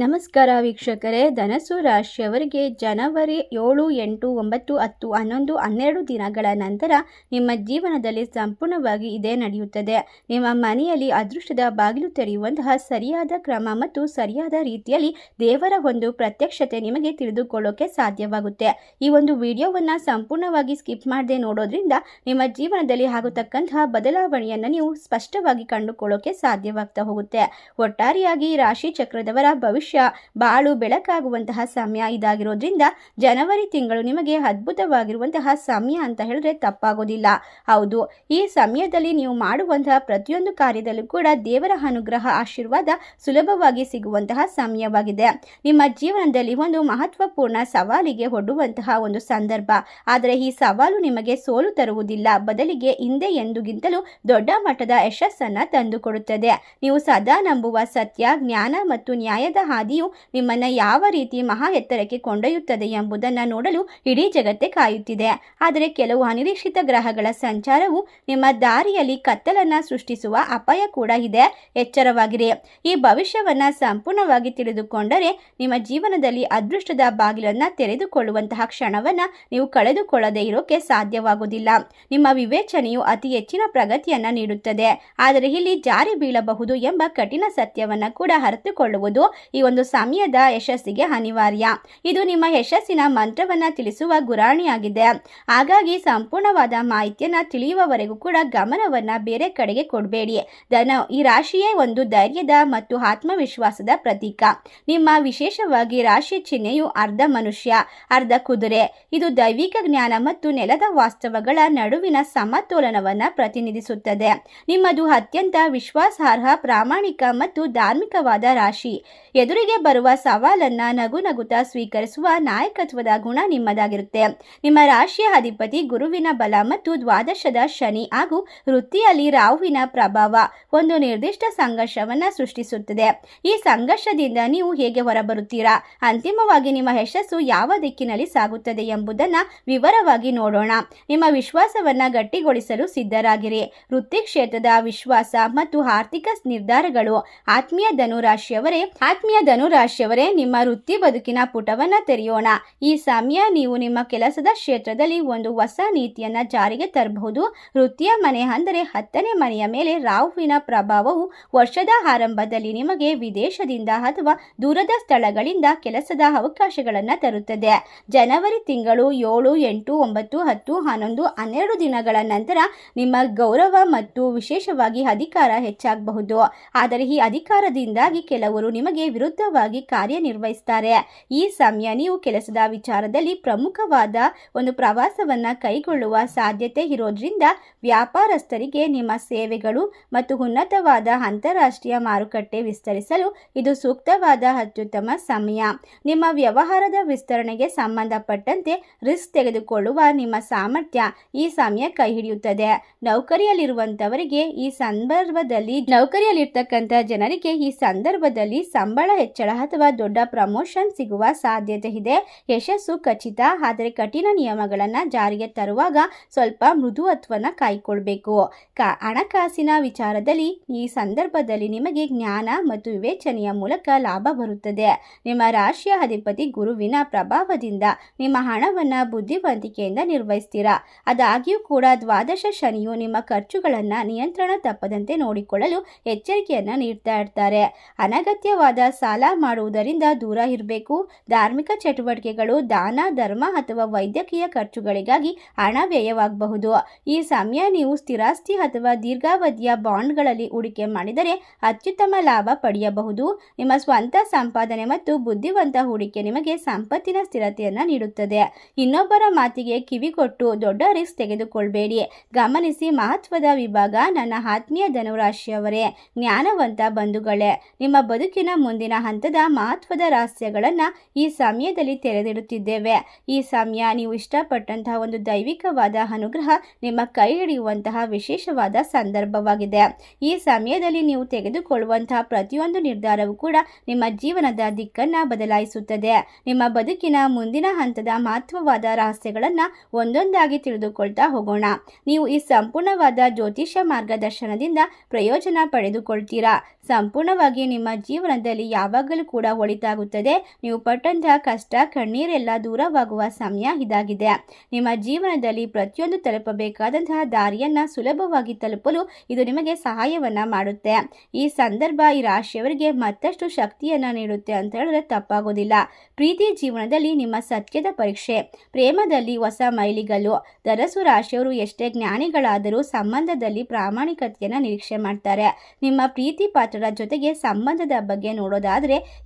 ನಮಸ್ಕಾರ ವೀಕ್ಷಕರೇ, ಧನಸು ರಾಶಿಯವರಿಗೆ ಜನವರಿ ಏಳು, ಎಂಟು, ಒಂಬತ್ತು, ಹತ್ತು, ಹನ್ನೊಂದು, ಹನ್ನೆರಡು ದಿನಗಳ ನಂತರ ನಿಮ್ಮ ಜೀವನದಲ್ಲಿ ಸಂಪೂರ್ಣವಾಗಿ ಇದೇ ನಡೆಯುತ್ತದೆ. ನಿಮ್ಮ ಮನೆಯಲ್ಲಿ ಅದೃಷ್ಟದ ಬಾಗಿಲು ತೆರೆಯುವಂತಹ ಸರಿಯಾದ ಕ್ರಮ ಮತ್ತು ಸರಿಯಾದ ರೀತಿಯಲ್ಲಿ ದೇವರ ಒಂದು ಪ್ರತ್ಯಕ್ಷತೆ ನಿಮಗೆ ತಿಳಿದುಕೊಳ್ಳೋಕೆ ಸಾಧ್ಯವಾಗುತ್ತೆ. ಈ ಒಂದು ವಿಡಿಯೋವನ್ನು ಸಂಪೂರ್ಣವಾಗಿ ಸ್ಕಿಪ್ ಮಾಡದೆ ನೋಡೋದ್ರಿಂದ ನಿಮ್ಮ ಜೀವನದಲ್ಲಿ ಆಗತಕ್ಕಂತಹ ಬದಲಾವಣೆಯನ್ನು ನೀವು ಸ್ಪಷ್ಟವಾಗಿ ಕಂಡುಕೊಳ್ಳೋಕೆ ಸಾಧ್ಯವಾಗ್ತಾ ಹೋಗುತ್ತೆ. ಒಟ್ಟಾರೆಯಾಗಿ ರಾಶಿ ಚಕ್ರದವರ ಭವಿಷ್ಯ ಬಾಳು ಬೆಳಕಾಗುವಂತಹ ಸಮಯ ಇದಾಗಿರೋದ್ರಿಂದ ಜನವರಿ ತಿಂಗಳು ನಿಮಗೆ ಅದ್ಭುತವಾಗಿರುವಂತಹ ಸಮಯ ಅಂತ ಹೇಳಿದ್ರೆ ತಪ್ಪಾಗೋದಿಲ್ಲ. ಹೌದು, ಈ ಸಮಯದಲ್ಲಿ ನೀವು ಮಾಡುವಂತಹ ಪ್ರತಿಯೊಂದು ಕಾರ್ಯದಲ್ಲೂ ಕೂಡ ದೇವರ ಅನುಗ್ರಹ, ಆಶೀರ್ವಾದ ಸುಲಭವಾಗಿ ಸಿಗುವಂತಹ ಸಮಯವಾಗಿದೆ. ನಿಮ್ಮ ಜೀವನದಲ್ಲಿ ಒಂದು ಮಹತ್ವಪೂರ್ಣ ಸವಾಲಿಗೆ ಒಡ್ಡುವಂತಹ ಒಂದು ಸಂದರ್ಭ. ಆದರೆ ಈ ಸವಾಲು ನಿಮಗೆ ಸೋಲು ತರುವುದಿಲ್ಲ. ಬದಲಿಗೆ ಹಿಂದೆ ಎಂದುಗಿಂತಲೂ ದೊಡ್ಡ ಮಟ್ಟದ ಯಶಸ್ಸನ್ನ ತಂದುಕೊಡುತ್ತದೆ. ನೀವು ಸದಾ ನಂಬುವ ಸತ್ಯ, ಜ್ಞಾನ ಮತ್ತು ನ್ಯಾಯದ ಹಾದಿಯು ನಿಮ್ಮನ್ನ ಯಾವ ರೀತಿ ಮಹಾ ಎತ್ತರಕ್ಕೆ ಕೊಂಡೊಯ್ಯುತ್ತದೆ ಎಂಬುದನ್ನು ನೋಡಲು ಇಡೀ ಜಗತ್ತೇ ಕಾಯುತ್ತಿದೆ. ಆದರೆ ಕೆಲವು ಅನಿರೀಕ್ಷಿತ ಗ್ರಹಗಳ ಸಂಚಾರವು ನಿಮ್ಮ ದಾರಿಯಲ್ಲಿ ಕತ್ತಲನ್ನ ಸೃಷ್ಟಿಸುವ ಅಪಾಯ ಕೂಡ ಇದೆ. ಎಚ್ಚರವಾಗಿರಿ. ಈ ಭವಿಷ್ಯವನ್ನ ಸಂಪೂರ್ಣವಾಗಿ ತಿಳಿದುಕೊಂಡರೆ ನಿಮ್ಮ ಜೀವನದಲ್ಲಿ ಅದೃಷ್ಟದ ಬಾಗಿಲನ್ನು ತೆರೆದುಕೊಳ್ಳುವಂತಹ ಕ್ಷಣವನ್ನ ನೀವು ಕಳೆದುಕೊಳ್ಳದೆ ಇರೋಕೆ ಸಾಧ್ಯವಾಗುವುದಿಲ್ಲ. ನಿಮ್ಮ ವಿವೇಚನೆಯು ಅತಿ ಹೆಚ್ಚಿನ ಪ್ರಗತಿಯನ್ನ ನೀಡುತ್ತದೆ. ಆದರೆ ಇಲ್ಲಿ ಜಾರಿ ಬೀಳಬಹುದು ಎಂಬ ಕಠಿಣ ಸತ್ಯವನ್ನ ಕೂಡ ಅರಿತುಕೊಳ್ಳುವುದು ಒಂದು ಸಮಯದ ಯಶಸ್ಸಿಗೆ ಅನಿವಾರ್ಯ. ಇದು ನಿಮ್ಮ ಯಶಸ್ಸಿನ ಮಂತ್ರವನ್ನ ತಿಳಿಸುವ ಗುರಾಣಿಯಾಗಿದೆ. ಹಾಗಾಗಿ ಸಂಪೂರ್ಣವಾದ ಮಾಹಿತಿಯನ್ನ ತಿಳಿಯುವವರೆಗೂ ಕೂಡ ಗಮನವನ್ನ ಬೇರೆ ಕಡೆಗೆ ಕೊಡಬೇಡಿ. ದನ ಈ ರಾಶಿಯೇ ಒಂದು ಧೈರ್ಯದ ಮತ್ತು ಆತ್ಮವಿಶ್ವಾಸದ ಪ್ರತೀಕ. ನಿಮ್ಮ ವಿಶೇಷವಾಗಿ ರಾಶಿ ಚಿಹ್ನೆಯು ಅರ್ಧ ಮನುಷ್ಯ, ಅರ್ಧ ಕುದುರೆ. ಇದು ದೈವಿಕ ಜ್ಞಾನ ಮತ್ತು ನೆಲದ ವಾಸ್ತವಗಳ ನಡುವಿನ ಸಮತೋಲನವನ್ನ ಪ್ರತಿನಿಧಿಸುತ್ತದೆ. ನಿಮ್ಮದು ಅತ್ಯಂತ ವಿಶ್ವಾಸಾರ್ಹ, ಪ್ರಾಮಾಣಿಕ ಮತ್ತು ಧಾರ್ಮಿಕವಾದ ರಾಶಿ. ಎದುರಿಗೆ ಬರುವ ಸವಾಲನ್ನ ನಗು ನಗುತ್ತಾ ಸ್ವೀಕರಿಸುವ ನಾಯಕತ್ವದ ಗುಣ ನಿಮ್ಮದಾಗಿರುತ್ತೆ. ನಿಮ್ಮ ರಾಶಿಯ ಅಧಿಪತಿ ಗುರುವಿನ ಬಲ ಮತ್ತು ದ್ವಾದಶದ ಶನಿ ಹಾಗೂ ವೃತ್ತಿಯಲ್ಲಿ ರಾಹುವಿನ ಪ್ರಭಾವ ಒಂದು ನಿರ್ದಿಷ್ಟ ಸಂಘರ್ಷವನ್ನ ಸೃಷ್ಟಿಸುತ್ತದೆ. ಈ ಸಂಘರ್ಷದಿಂದ ನೀವು ಹೇಗೆ ಹೊರಬರುತ್ತೀರಾ? ಅಂತಿಮವಾಗಿ ನಿಮ್ಮ ಯಶಸ್ಸು ಯಾವ ದಿಕ್ಕಿನಲ್ಲಿ ಸಾಗುತ್ತದೆ ಎಂಬುದನ್ನ ವಿವರವಾಗಿ ನೋಡೋಣ. ನಿಮ್ಮ ವಿಶ್ವಾಸವನ್ನ ಗಟ್ಟಿಗೊಳಿಸಲು ಸಿದ್ಧರಾಗಿರಿ. ವೃತ್ತಿ ಕ್ಷೇತ್ರದ ವಿಶ್ವಾಸ ಮತ್ತು ಆರ್ಥಿಕ ನಿರ್ಧಾರಗಳು ಆತ್ಮೀಯ ಧನುರಾಶಿಯವರೇ ಆತ್ಮೀಯ ಧನುರಾಶಿಯವರೇ, ನಿಮ್ಮ ವೃತ್ತಿ ಬದುಕಿನ ಪುಟವನ್ನ ತೆರೆಯೋಣ. ಈ ಸಮಯ ನೀವು ನಿಮ್ಮ ಕೆಲಸದ ಕ್ಷೇತ್ರದಲ್ಲಿ ಒಂದು ಹೊಸ ನೀತಿಯನ್ನ ಜಾರಿಗೆ ತರಬಹುದು. ವೃತ್ತಿಯ ಮನೆ ಅಂದರೆ ಹತ್ತನೇ ಮನೆಯ ಮೇಲೆ ರಾಹುವಿನ ಪ್ರಭಾವವು ವರ್ಷದ ಆರಂಭದಲ್ಲಿ ನಿಮಗೆ ವಿದೇಶದಿಂದ ಅಥವಾ ದೂರದ ಸ್ಥಳಗಳಿಂದ ಕೆಲಸದ ಅವಕಾಶಗಳನ್ನು ತರುತ್ತದೆ. ಜನವರಿ ತಿಂಗಳು ಏಳು, ಎಂಟು, ಒಂಬತ್ತು, ಹತ್ತು, ಹನ್ನೊಂದು, ಹನ್ನೆರಡು ದಿನಗಳ ನಂತರ ನಿಮ್ಮ ಗೌರವ ಮತ್ತು ವಿಶೇಷವಾಗಿ ಅಧಿಕಾರ ಹೆಚ್ಚಾಗಬಹುದು. ಆದರೆ ಈ ಅಧಿಕಾರದಿಂದಾಗಿ ಕೆಲವರು ನಿಮಗೆ ವಿರುದ್ಧವಾಗಿ ಕಾರ್ಯನಿರ್ವಹಿಸ್ತಾರೆ. ಈ ಸಮಯ ನೀವು ಕೆಲಸದ ವಿಚಾರದಲ್ಲಿ ಪ್ರಮುಖವಾದ ಒಂದು ಪ್ರವಾಸವನ್ನ ಕೈಗೊಳ್ಳುವ ಸಾಧ್ಯತೆ ಇರೋದ್ರಿಂದ ವ್ಯಾಪಾರಸ್ಥರಿಗೆ ನಿಮ್ಮ ಸೇವೆಗಳು ಮತ್ತು ಉನ್ನತವಾದ ಅಂತಾರಾಷ್ಟ್ರೀಯ ಮಾರುಕಟ್ಟೆ ವಿಸ್ತರಿಸಲು ಇದು ಸೂಕ್ತವಾದ ಅತ್ಯುತ್ತಮ ಸಮಯ. ನಿಮ್ಮ ವ್ಯವಹಾರದ ವಿಸ್ತರಣೆಗೆ ಸಂಬಂಧಪಟ್ಟಂತೆ ರಿಸ್ಕ್ ತೆಗೆದುಕೊಳ್ಳುವ ನಿಮ್ಮ ಸಾಮರ್ಥ್ಯ ಈ ಸಮಯ ಕೈ ಹಿಡಿಯುತ್ತದೆ. ನೌಕರಿಯಲ್ಲಿರುವಂತವರಿಗೆ ಈ ಸಂದರ್ಭದಲ್ಲಿ ನೌಕರಿಯಲ್ಲಿರ್ತಕ್ಕಂಥ ಜನರಿಗೆ ಈ ಸಂದರ್ಭದಲ್ಲಿ ಸಂಬಳ ಹೆಚ್ಚಳ ಅಥವಾ ದೊಡ್ಡ ಪ್ರಮೋಷನ್ ಸಿಗುವ ಸಾಧ್ಯತೆ ಇದೆ. ಯಶಸ್ಸು ಖಚಿತ. ಆದರೆ ಕಠಿಣ ನಿಯಮಗಳನ್ನು ಜಾರಿಗೆ ತರುವಾಗ ಸ್ವಲ್ಪ ಮೃದುವತ್ವನ ಕಾಯ್ಕೊಳ್ಬೇಕು. ಕ, ಹಣಕಾಸಿನ ವಿಚಾರದಲ್ಲಿ ಈ ಸಂದರ್ಭದಲ್ಲಿ ನಿಮಗೆ ಜ್ಞಾನ ಮತ್ತು ವಿವೇಚನೆಯ ಮೂಲಕ ಲಾಭ ಬರುತ್ತದೆ. ನಿಮ್ಮ ರಾಶಿಯ ಅಧಿಪತಿ ಗುರುವಿನ ಪ್ರಭಾವದಿಂದ ನಿಮ್ಮ ಹಣವನ್ನು ಬುದ್ಧಿವಂತಿಕೆಯಿಂದ ನಿರ್ವಹಿಸ್ತೀರಾ? ಆದಾಗ್ಯೂ ಕೂಡ ದ್ವಾದಶ ಶನಿಯು ನಿಮ್ಮ ಖರ್ಚುಗಳನ್ನು ನಿಯಂತ್ರಣ ತಪ್ಪದಂತೆ ನೋಡಿಕೊಳ್ಳಲು ಎಚ್ಚರಿಕೆಯನ್ನು ನೀಡ್ತಾ ಇರ್ತಾರೆ. ಅನಗತ್ಯವಾದ ಸಾಲ ಮಾಡುವುದರಿಂದ ದೂರ ಇರಬೇಕು. ಧಾರ್ಮಿಕ ಚಟುವಟಿಕೆಗಳು ದಾನ, ಧರ್ಮ ಅಥವಾ ವೈದ್ಯಕೀಯ ಖರ್ಚುಗಳಿಗಾಗಿ ಹಣ ವ್ಯಯವಾಗಬಹುದು. ಈ ಸಮಯ ನೀವು ಸ್ಥಿರಾಸ್ತಿ ಅಥವಾ ದೀರ್ಘಾವಧಿಯ ಬಾಂಡ್ಗಳಲ್ಲಿ ಹೂಡಿಕೆ ಮಾಡಿದರೆ ಅತ್ಯುತ್ತಮ ಲಾಭ ಪಡೆಯಬಹುದು. ನಿಮ್ಮ ಸ್ವಂತ ಸಂಪಾದನೆ ಮತ್ತು ಬುದ್ಧಿವಂತ ಹೂಡಿಕೆ ನಿಮಗೆ ಸಂಪತ್ತಿನ ಸ್ಥಿರತೆಯನ್ನು ನೀಡುತ್ತದೆ. ಇನ್ನೊಬ್ಬರ ಮಾತಿಗೆ ಕಿವಿಗೊಟ್ಟು ದೊಡ್ಡ ರಿಸ್ಕ್ ತೆಗೆದುಕೊಳ್ಬೇಡಿ. ಗಮನಿಸಿ ಮಹತ್ವದ ವಿಭಾಗ ನನ್ನ ಆತ್ಮೀಯ ಧನುರಾಶಿಯವರೇ. ಜ್ಞಾನವಂತ ಬಂಧುಗಳೇ, ನಿಮ್ಮ ಬದುಕಿನ ಮುಂದಿನ ಹಂತದ ಮಹತ್ವದ ರಹಸ್ಯಗಳನ್ನು ಈ ಸಮಯದಲ್ಲಿ ತೆರೆದಿಡುತ್ತಿದ್ದೇವೆ. ಈ ಸಮಯ ನೀವು ಇಷ್ಟಪಟ್ಟಂತಹ ಒಂದು ದೈವಿಕವಾದ ಅನುಗ್ರಹ ನಿಮ್ಮ ಕೈ ಹಿಡಿಯುವಂತಹ ವಿಶೇಷವಾದ ಸಂದರ್ಭವಾಗಿದೆ. ಈ ಸಮಯದಲ್ಲಿ ನೀವು ತೆಗೆದುಕೊಳ್ಳುವಂತಹ ಪ್ರತಿಯೊಂದು ನಿರ್ಧಾರವೂ ಕೂಡ ನಿಮ್ಮ ಜೀವನದ ದಿಕ್ಕನ್ನು ಬದಲಾಯಿಸುತ್ತದೆ. ನಿಮ್ಮ ಬದುಕಿನ ಮುಂದಿನ ಹಂತದ ಮಹತ್ವವಾದ ರಹಸ್ಯಗಳನ್ನು ಒಂದೊಂದಾಗಿ ತಿಳಿದುಕೊಳ್ತಾ ಹೋಗೋಣ. ನೀವು ಈ ಸಂಪೂರ್ಣವಾದ ಜ್ಯೋತಿಷ್ಯ ಮಾರ್ಗದರ್ಶನದಿಂದ ಪ್ರಯೋಜನ ಪಡೆದುಕೊಳ್ತೀರಾ. ಸಂಪೂರ್ಣವಾಗಿ ನಿಮ್ಮ ಜೀವನದಲ್ಲಿ ಯಾವ ಯಾವಾಗಲೂ ಕೂಡ ಒಳಿತಾಗುತ್ತದೆ. ನೀವು ಪಟ್ಟಂತಹ ಕಷ್ಟ ಕಣ್ಣೀರೆಲ್ಲ ದೂರವಾಗುವ ಸಮಯ ಇದಾಗಿದೆ. ನಿಮ್ಮ ಜೀವನದಲ್ಲಿ ಪ್ರತಿಯೊಂದು ತಲುಪಬೇಕಾದಂತಹ ದಾರಿಯನ್ನ ಸುಲಭವಾಗಿ ತಲುಪಲು ಇದು ನಿಮಗೆ ಸಹಾಯವನ್ನ ಮಾಡುತ್ತೆ. ಈ ಸಂದರ್ಭ, ಈ ರಾಶಿಯವರಿಗೆ ಮತ್ತಷ್ಟು ಶಕ್ತಿಯನ್ನ ನೀಡುತ್ತೆ ಅಂತ ಹೇಳಿದ್ರೆ ತಪ್ಪಾಗೋದಿಲ್ಲ. ಪ್ರೀತಿ ಜೀವನದಲ್ಲಿ ನಿಮ್ಮ ಸತ್ಯದ ಪರೀಕ್ಷೆ. ಪ್ರೇಮದಲ್ಲಿ ಹೊಸ ಮೈಲಿಗಲ್ಲು. ದರಸು ರಾಶಿಯವರು ಎಷ್ಟೇ ಜ್ಞಾನಿಗಳಾದರೂ ಸಂಬಂಧದಲ್ಲಿ ಪ್ರಾಮಾಣಿಕತೆಯನ್ನ ನಿರೀಕ್ಷೆ ಮಾಡ್ತಾರೆ. ನಿಮ್ಮ ಪ್ರೀತಿ ಪಾತ್ರರ ಜೊತೆಗೆ ಸಂಬಂಧದ ಬಗ್ಗೆ ನೋಡೋದಾದ್ರೆ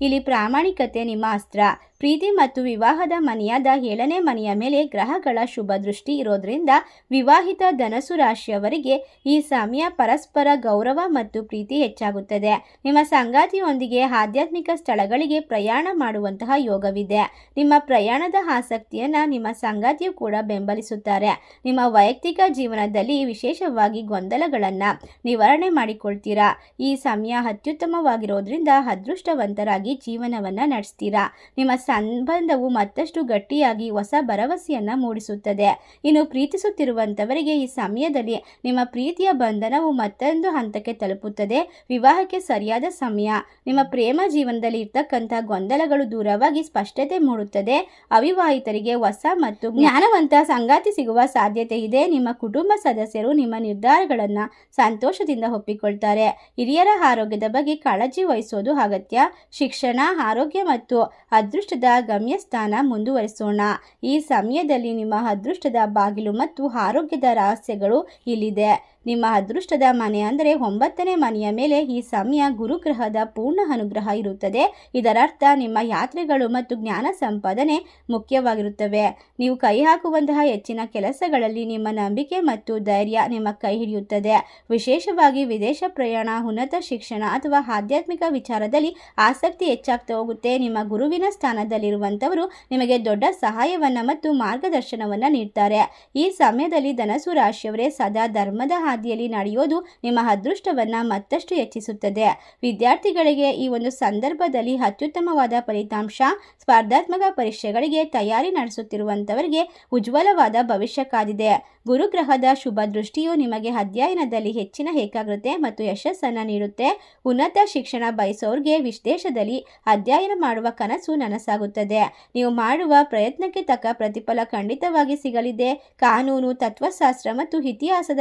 ಇಲ್ಲಿ ಪ್ರಾಮಾಣಿಕತೆ ನಿಮ್ಮ ಅಸ್ತ್ರ. ಪ್ರೀತಿ ಮತ್ತು ವಿವಾಹದ ಮನೆಯಾದ ಏಳನೇ ಮನೆಯ ಮೇಲೆ ಗ್ರಹಗಳ ಶುಭ ದೃಷ್ಟಿ ಇರೋದ್ರಿಂದ ವಿವಾಹಿತ ಧನಸು ರಾಶಿಯವರಿಗೆ ಈ ಸಮಯ ಪರಸ್ಪರ ಗೌರವ ಮತ್ತು ಪ್ರೀತಿ ಹೆಚ್ಚಾಗುತ್ತದೆ. ನಿಮ್ಮ ಸಂಗಾತಿಯೊಂದಿಗೆ ಆಧ್ಯಾತ್ಮಿಕ ಸ್ಥಳಗಳಿಗೆ ಪ್ರಯಾಣ ಮಾಡುವಂತಹ ಯೋಗವಿದೆ. ನಿಮ್ಮ ಪ್ರಯಾಣದ ಆಸಕ್ತಿಯನ್ನು ನಿಮ್ಮ ಸಂಗಾತಿಯು ಕೂಡ ಬೆಂಬಲಿಸುತ್ತಾರೆ. ನಿಮ್ಮ ವೈಯಕ್ತಿಕ ಜೀವನದಲ್ಲಿ ವಿಶೇಷವಾಗಿ ಗೊಂದಲಗಳನ್ನು ನಿವಾರಣೆ ಮಾಡಿಕೊಳ್ತೀರಾ? ಈ ಸಮಯ ಅತ್ಯುತ್ತಮವಾಗಿರೋದ್ರಿಂದ ಅದೃಷ್ಟವಂತರಾಗಿ ಜೀವನವನ್ನ ನಡೆಸ್ತೀರಾ? ನಿಮ್ಮ ಸಂಬಂಧವು ಮತ್ತಷ್ಟು ಗಟ್ಟಿಯಾಗಿ ಹೊಸ ಭರವಸೆಯನ್ನ ಮೂಡಿಸುತ್ತದೆ. ಇನ್ನು ಪ್ರೀತಿಸುತ್ತಿರುವಂತವರಿಗೆ ಈ ಸಮಯದಲ್ಲಿ ನಿಮ್ಮ ಪ್ರೀತಿಯ ಬಂಧನವು ಮತ್ತೊಂದು ಹಂತಕ್ಕೆ ತಲುಪುತ್ತದೆ. ವಿವಾಹಕ್ಕೆ ಸರಿಯಾದ ಸಮಯ. ನಿಮ್ಮ ಪ್ರೇಮ ಜೀವನದಲ್ಲಿ ಇರ್ತಕ್ಕಂಥ ಗೊಂದಲಗಳು ದೂರವಾಗಿ ಸ್ಪಷ್ಟತೆ ಮೂಡುತ್ತದೆ. ಅವಿವಾಹಿತರಿಗೆ ಹೊಸ ಮತ್ತು ಜ್ಞಾನವಂತ ಸಂಗಾತಿ ಸಿಗುವ ಸಾಧ್ಯತೆ ಇದೆ. ನಿಮ್ಮ ಕುಟುಂಬ ಸದಸ್ಯರು ನಿಮ್ಮ ನಿರ್ಧಾರಗಳನ್ನು ಸಂತೋಷದಿಂದ ಒಪ್ಪಿಕೊಳ್ತಾರೆ. ಹಿರಿಯರ ಆರೋಗ್ಯದ ಬಗ್ಗೆ ಕಾಳಜಿ ವಹಿಸೋದು ಅಗತ್ಯ. ಶಿಕ್ಷಣ, ಆರೋಗ್ಯ ಮತ್ತು ಅದೃಷ್ಟದ ಗಮ್ಯಸ್ಥಾನ ಮುಂದುವರಿಸೋಣ. ಈ ಸಮಯದಲ್ಲಿ ನಿಮ್ಮ ಅದೃಷ್ಟದ ಬಾಗಿಲು ಮತ್ತು ಆರೋಗ್ಯದ ರಹಸ್ಯಗಳು ಇಲ್ಲಿದೆ. ನಿಮ್ಮ ಅದೃಷ್ಟದ ಮನೆ ಅಂದರೆ ಒಂಬತ್ತನೇ ಮನೆಯ ಮೇಲೆ ಈ ಸಮಯ ಗುರುಗ್ರಹದ ಪೂರ್ಣ ಅನುಗ್ರಹ ಇರುತ್ತದೆ. ಇದರರ್ಥ ನಿಮ್ಮ ಯಾತ್ರೆಗಳು ಮತ್ತು ಜ್ಞಾನ ಸಂಪಾದನೆ ಮುಖ್ಯವಾಗಿರುತ್ತವೆ. ನೀವು ಕೈ ಹಾಕುವಂತಹ ಹೆಚ್ಚಿನ ಕೆಲಸಗಳಲ್ಲಿ ನಿಮ್ಮ ನಂಬಿಕೆ ಮತ್ತು ಧೈರ್ಯ ನಿಮ್ಮ ಕೈ ಹಿಡಿಯುತ್ತದೆ. ವಿಶೇಷವಾಗಿ ವಿದೇಶ ಪ್ರಯಾಣ, ಉನ್ನತ ಶಿಕ್ಷಣ ಅಥವಾ ಆಧ್ಯಾತ್ಮಿಕ ವಿಚಾರದಲ್ಲಿ ಆಸಕ್ತಿ ಹೆಚ್ಚಾಗ್ತಾ ಹೋಗುತ್ತೆ. ನಿಮ್ಮ ಗುರುವಿನ ಸ್ಥಾನದಲ್ಲಿರುವಂಥವರು ನಿಮಗೆ ದೊಡ್ಡ ಸಹಾಯವನ್ನ ಮತ್ತು ಮಾರ್ಗದರ್ಶನವನ್ನ ನೀಡ್ತಾರೆ. ಈ ಸಮಯದಲ್ಲಿ ಧನಸು ರಾಶಿಯವರೇ ಸದಾ ಧರ್ಮದ ಹಾದಿಯಲ್ಲಿ ನಡೆಯೋದು ನಿಮ್ಮ ಅದೃಷ್ಟವನ್ನ ಮತ್ತಷ್ಟು ಹೆಚ್ಚಿಸುತ್ತದೆ. ವಿದ್ಯಾರ್ಥಿಗಳಿಗೆ ಈ ಒಂದು ಸಂದರ್ಭದಲ್ಲಿ ಅತ್ಯುತ್ತಮವಾದ ಫಲಿತಾಂಶ, ಸ್ಪರ್ಧಾತ್ಮಕ ಪರೀಕ್ಷೆಗಳಿಗೆ ತಯಾರಿ ನಡೆಸುತ್ತಿರುವಂತವರಿಗೆ ಉಜ್ವಲವಾದ ಭವಿಷ್ಯ ಕಾದಿದೆ. ಗುರುಗ್ರಹದ ಶುಭ ದೃಷ್ಟಿಯು ನಿಮಗೆ ಅಧ್ಯಯನದಲ್ಲಿ ಹೆಚ್ಚಿನ ಏಕಾಗ್ರತೆ ಮತ್ತು ಯಶಸ್ಸನ್ನು ನೀಡುತ್ತೆ. ಉನ್ನತ ಶಿಕ್ಷಣ ಬಯಸೋರ್ಗೆ ವಿದೇಶದಲ್ಲಿ ಅಧ್ಯಯನ ಮಾಡುವ ಕನಸು ನನಸಾಗುತ್ತದೆ. ನೀವು ಮಾಡುವ ಪ್ರಯತ್ನಕ್ಕೆ ತಕ್ಕ ಪ್ರತಿಫಲ ಖಂಡಿತವಾಗಿ ಸಿಗಲಿದೆ. ಕಾನೂನು, ತತ್ವಶಾಸ್ತ್ರ ಮತ್ತು ಇತಿಹಾಸದ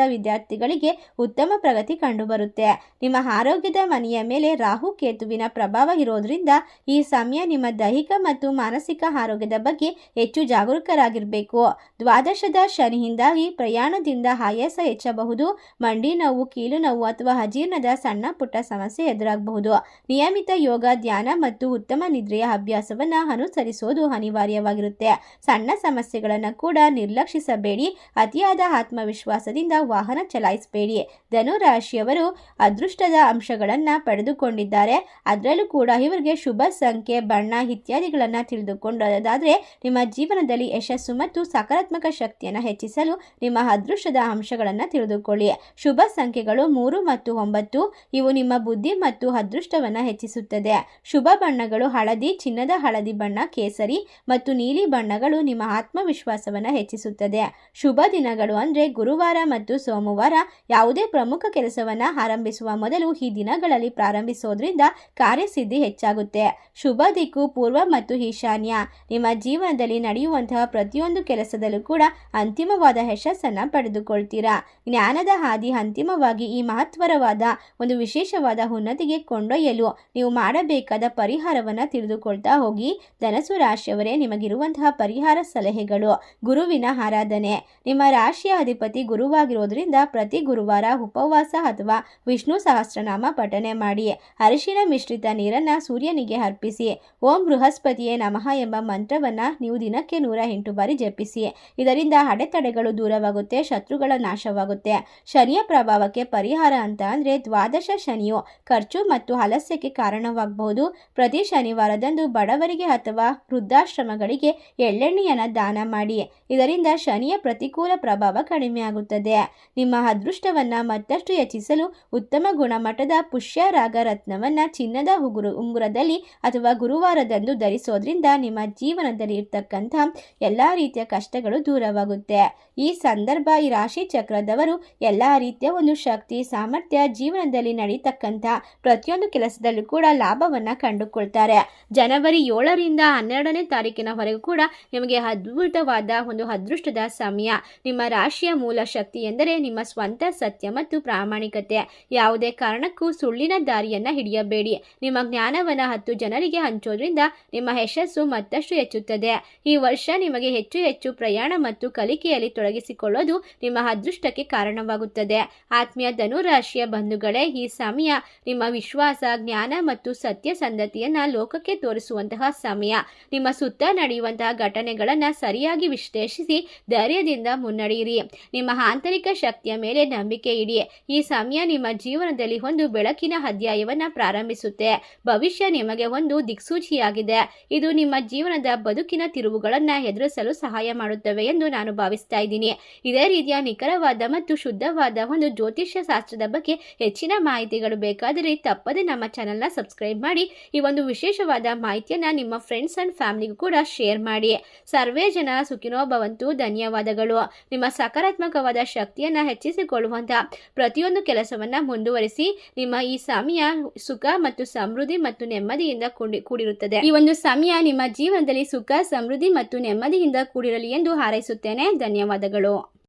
ವಿದ್ಯಾರ್ಥಿಗಳಿಗೆ ಉತ್ತಮ ಪ್ರಗತಿ ಕಂಡುಬರುತ್ತೆ. ನಿಮ್ಮ ಆರೋಗ್ಯದ ಮನೆಯ ಮೇಲೆ ರಾಹು ಕೇತುವಿನ ಪ್ರಭಾವ ಇರೋದ್ರಿಂದ ಈ ಸಮಯ ನಿಮ್ಮ ದೈಹಿಕ ಮತ್ತು ಮಾನಸಿಕ ಆರೋಗ್ಯದ ಬಗ್ಗೆ ಹೆಚ್ಚು ಜಾಗರೂಕರಾಗಿರಬೇಕು. ದ್ವಾದಶದ ಶನಿಯಿಂದಾಗಿ ಪ್ರಯಾಣದಿಂದ ಆಯಾಸ ಹೆಚ್ಚಬಹುದು. ಮಂಡಿ ನೋವು, ಕೀಲು ನೋವು ಅಥವಾ ಅಜೀರ್ಣದ ಸಣ್ಣ ಪುಟ್ಟ ಸಮಸ್ಯೆ ಎದುರಾಗಬಹುದು. ನಿಯಮಿತ ಯೋಗ, ಧ್ಯಾನ ಮತ್ತು ಉತ್ತಮ ನಿದ್ರೆಯ ಅಭ್ಯಾಸವನ್ನು ಅನುಸರಿಸೋದು ಅನಿವಾರ್ಯವಾಗಿರುತ್ತೆ. ಸಣ್ಣ ಸಮಸ್ಯೆಗಳನ್ನು ಕೂಡ ನಿರ್ಲಕ್ಷಿಸಬೇಡಿ. ಅತಿಯಾದ ಆತ್ಮವಿಶ್ವಾಸದಿಂದ ವಾಹನ ಚಲಾಯಿಸಬೇಡಿ ಧನುರಾಶಿಯವರು ಅದೃಷ್ಟದ ಅಂಶಗಳನ್ನು ಪಡೆದುಕೊಂಡಿದ್ದಾರೆ. ಅದರಲ್ಲೂ ಕೂಡ ಇವರಿಗೆ ಶುಭ ಸಂಖ್ಯೆ, ಬಣ್ಣ ಇತ್ಯಾದಿಗಳನ್ನು ತಿಳಿದುಕೊಂಡೋದಾದರೆ ನಿಮ್ಮ ಜೀವನದಲ್ಲಿ ಯಶಸ್ಸು ಮತ್ತು ಸಕಾರಾತ್ಮಕ ಶಕ್ತಿಯನ್ನು ಹೆಚ್ಚಿಸಲು ನಿಮ್ಮ ಅದೃಷ್ಟದ ಅಂಶಗಳನ್ನು ತಿಳಿದುಕೊಳ್ಳಿ. ಶುಭ ಸಂಖ್ಯೆಗಳು ಮೂರು ಮತ್ತು ಒಂಬತ್ತು, ಇವು ನಿಮ್ಮ ಬುದ್ಧಿ ಮತ್ತು ಅದೃಷ್ಟವನ್ನು ಹೆಚ್ಚಿಸುತ್ತದೆ. ಶುಭ ಬಣ್ಣಗಳು ಹಳದಿ, ಚಿನ್ನದ ಹಳದಿ ಬಣ್ಣ, ಕೇಸರಿ ಮತ್ತು ನೀಲಿ ಬಣ್ಣಗಳು ನಿಮ್ಮ ಆತ್ಮವಿಶ್ವಾಸವನ್ನು ಹೆಚ್ಚಿಸುತ್ತದೆ. ಶುಭ ದಿನಗಳು ಅಂದರೆ ಗುರುವಾರ ಮತ್ತು ಸೋಮವಾರ ಯಾವುದೇ ಪ್ರಮುಖ ಕೆಲಸವನ್ನು ಆರಂಭಿಸುವ ಮೊದಲು ಈ ದಿನಗಳಲ್ಲಿ ಪ್ರಾರಂಭಿಸೋದ್ರಿಂದ ಕಾರ್ಯಸಿದ್ಧಿ ಹೆಚ್ಚಾಗುತ್ತೆ. ಶುಭ ದಿಕ್ಕು, ಪೂರ್ವ ಮತ್ತು ಈಶಾನ್ಯ. ನಿಮ್ಮ ಜೀವನದಲ್ಲಿ ನಡೆಯುವಂತಹ ಪ್ರತಿಯೊಂದು ಕೆಲಸದಲ್ಲೂ ಕೂಡ ಅಂತಿಮವಾದ ಯಶಸ್ಸನ್ನು ಪಡೆದುಕೊಳ್ತೀರಾ? ಜ್ಞಾನದ ಹಾದಿ ಅಂತಿಮವಾಗಿ ಈ ಮಹತ್ವರವಾದ ಒಂದು ವಿಶೇಷವಾದ ಉನ್ನತಿಗೆ ಕೊಂಡೊಯ್ಯಲು ನೀವು ಮಾಡಬೇಕಾದ ಪರಿಹಾರವನ್ನು ತಿಳಿದುಕೊಳ್ತಾ ಹೋಗಿ. ಧನಸು ರಾಶಿಯವರೇ, ನಿಮಗಿರುವಂತಹ ಪರಿಹಾರ ಸಲಹೆಗಳು. ಗುರುವಿನ ಆರಾಧನೆ. ನಿಮ್ಮ ರಾಶಿಯ ಅಧಿಪತಿ ಗುರುವಾಗಿರೋದ್ರಿಂದ ಪ್ರತಿ ಗುರುವಾರ ಉಪವಾಸ ಅಥವಾ ವಿಷ್ಣು ಸಹಸ್ರನಾಮ ಪಠನೆ ಮಾಡಿ ಅರಿಶಿನ ಮಿಶ್ರಿತ ನೀರನ್ನ ಸೂರ್ಯನಿಗೆ ಅರ್ಪಿಸಿ ಓಂ ಬೃಹಸ್ಪತಿಯೇ ನಮಃ ಎಂಬ ಮಂತ್ರವನ್ನ ನೀವು ದಿನಕ್ಕೆ ನೂರ ಎಂಟು ಬಾರಿ ಜಪಿಸಿ ಇದರಿಂದ ಅಡೆತಡೆಗಳು ದೂರವಾಗುತ್ತೆ, ಶತ್ರುಗಳ ನಾಶವಾಗುತ್ತೆ. ಶನಿಯ ಪ್ರಭಾವಕ್ಕೆ ಪರಿಹಾರ ಅಂತ ಅಂದ್ರೆ ದ್ವಾದಶ ಶನಿಯು, ಖರ್ಚು ಮತ್ತು ಅಲಸ್ಯಕ್ಕೆ ಕಾರಣವಾಗಬಹುದು. ಪ್ರತಿ ಶನಿವಾರದಂದು ಬಡವರಿಗೆ ಅಥವಾ ವೃದ್ಧಾಶ್ರಮಗಳಿಗೆ ಎಳ್ಳೆಣ್ಣೆಯನ್ನ ದಾನ ಮಾಡಿ ಇದರಿಂದ ಶನಿಯ ಪ್ರತಿಕೂಲ ಪ್ರಭಾವ ಕಡಿಮೆ ಆಗುತ್ತದೆ ನಿಮ್ಮ ಅದೃಷ್ಟವನ್ನು ಮತ್ತಷ್ಟು ಹೆಚ್ಚಿಸಲು ಉತ್ತಮ ಗುಣಮಟ್ಟದ ಪುಷ್ಯರಾಗ ರತ್ನವನ್ನ ಚಿನ್ನದ ಉಗುರು ಉಂಗುರದಲ್ಲಿ ಅಥವಾ ಗುರುವಾರದಂದು ಧರಿಸೋದ್ರಿಂದ ನಿಮ್ಮ ಜೀವನದಲ್ಲಿ ಇರ್ತಕ್ಕಂಥ ಎಲ್ಲ ರೀತಿಯ ಕಷ್ಟಗಳು ದೂರವಾಗುತ್ತೆ. ಈ ಸಂದರ್ಭ ಈ ರಾಶಿ ಚಕ್ರದವರು ಎಲ್ಲ ರೀತಿಯ ಒಂದು ಶಕ್ತಿ, ಸಾಮರ್ಥ್ಯ ಜೀವನದಲ್ಲಿ ನಡೀತಕ್ಕಂಥ ಪ್ರತಿಯೊಂದು ಕೆಲಸದಲ್ಲೂ ಕೂಡ ಲಾಭವನ್ನು ಕಂಡುಕೊಳ್ತಾರೆ. ಜನವರಿ ಏಳರಿಂದ ಹನ್ನೆರಡನೇ ತಾರೀಕಿನವರೆಗೂ ಕೂಡ ನಿಮಗೆ ಅದ್ಭುತವಾದ ಒಂದು ಅದೃಷ್ಟದ ಸಮಯ. ನಿಮ್ಮ ರಾಶಿಯ ಮೂಲ ಶಕ್ತಿ ಎಂದರೆ ನಿಮ್ಮ ಸ್ವಂತ ಸತ್ಯ ಮತ್ತು ಪ್ರಾಮಾಣಿಕತೆ. ಯಾವುದೇ ಕಾರಣಕ್ಕೂ ಸುಳ್ಳಿನ ದಾರಿಯನ್ನು ಹಿಡಿಯಬೇಡಿ. ನಿಮ್ಮ ಜ್ಞಾನವನ್ನು ಹತ್ತು ಜನರಿಗೆ ಹಂಚೋದ್ರಿಂದ ನಿಮ್ಮ ಯಶಸ್ಸು ಮತ್ತಷ್ಟು ಹೆಚ್ಚುತ್ತದೆ. ಈ ವರ್ಷ ನಿಮಗೆ ಹೆಚ್ಚು ಹೆಚ್ಚು ಪ್ರಯಾಣ ಮತ್ತು ಕಲಿಕೆಯಲ್ಲಿ ತೊಡಗಿಸಿಕೊಳ್ಳೋದು ನಿಮ್ಮ ಅದೃಷ್ಟಕ್ಕೆ ಕಾರಣವಾಗುತ್ತದೆ. ಆತ್ಮೀಯ ಧನುರಾಶಿಯ ಬಂಧುಗಳೇ, ಈ ಸಮಯ ನಿಮ್ಮ ವಿಶ್ವಾಸ, ಜ್ಞಾನ ಮತ್ತು ಸತ್ಯ ಸತ್ಯಸಂಧತೆಯನ್ನು ಲೋಕಕ್ಕೆ ತೋರಿಸುವಂತಹ ಸಮಯ. ನಿಮ್ಮ ಸುತ್ತ ನಡೆಯುವಂತಹ ಘಟನೆಗಳನ್ನು ಸರಿಯಾಗಿ ವಿಶ್ಲೇಷಿಸಿ ಧೈರ್ಯದಿಂದ ಮುನ್ನಡೆಯಿರಿ. ನಿಮ್ಮ ಆಂತರಿಕ ಶಕ್ತಿಯ ಮೇಲೆ ನಂಬಿಕೆ ಇಡಿ. ಈ ಸಮಯ ನಿಮ್ಮ ಜೀವನದಲ್ಲಿ ಒಂದು ಬೆಳಕಿನ ಅಧ್ಯಾಯವನ್ನು ಪ್ರಾರಂಭಿಸುತ್ತೆ. ಭವಿಷ್ಯ ನಿಮಗೆ ಒಂದು ದಿಕ್ಸೂಚಿಯಾಗಿದೆ. ಇದು ನಿಮ್ಮ ಜೀವನದ ಬದುಕಿನ ತಿರುವುಗಳನ್ನು ಎದುರಿಸಲು ಸಹಾಯ ಮಾಡುತ್ತವೆ ಎಂದು ನಾನು ಭಾವಿಸ್ತಾ ಇದ್ದೀನಿ. ಇದೇ ರೀತಿಯ ನಿಖರವಾದ ಮತ್ತು ಶುದ್ಧವಾದ ಒಂದು ಜ್ಯೋತಿಷ್ಯ ಶಾಸ್ತ್ರದ ಬಗ್ಗೆ ಹೆಚ್ಚಿನ ಮಾಹಿತಿಗಳು ಬೇಕಾದರೆ ತಪ್ಪದೆ ನಮ್ಮ ಚಾನಲ್ನ ಸಬ್ಸ್ಕ್ರೈಬ್ ಮಾಡಿ. ಈ ಒಂದು ವಿಶೇಷವಾದ ಮಾಹಿತಿಯನ್ನ ನಿಮ್ಮ ಫ್ರೆಂಡ್ಸ್ ಅಂಡ್ ಫ್ಯಾಮಿಲಿಗೂ ಕೂಡ ಶೇರ್ ಮಾಡಿ. ಸರ್ವೇ ಜನ ಸುಖಿನೋ ಭವಂತು. ಧನ್ಯವಾದಗಳು. ನಿಮ್ಮ ಸಕಾರಾತ್ಮಕವಾದ ಶಕ್ತಿಯನ್ನು ಹೆಚ್ಚಿಸಿಕೊಳ್ಳುವಂಥ ಪ್ರತಿಯೊಂದು ಕೆಲಸವನ್ನು ಮುಂದುವರಿಸಿ ನಿಮ್ಮ ಈ ಸಮಯ ಸುಖ ಮತ್ತು ಸಮೃದ್ಧಿ ಮತ್ತು ನೆಮ್ಮದಿಯಿಂದ ಕೂಡಿ ಕೂಡಿರುತ್ತದೆ. ಈ ಒಂದು ಸಮಯ ನಿಮ್ಮ ಜೀವನದಲ್ಲಿ ಸುಖ, ಸಮೃದ್ಧಿ ಮತ್ತು ನೆಮ್ಮದಿಯಿಂದ ಕೂಡಿರಲಿ ಎಂದು ಹಾರೈಸುತ್ತೇನೆ. ಧನ್ಯವಾದಗಳು.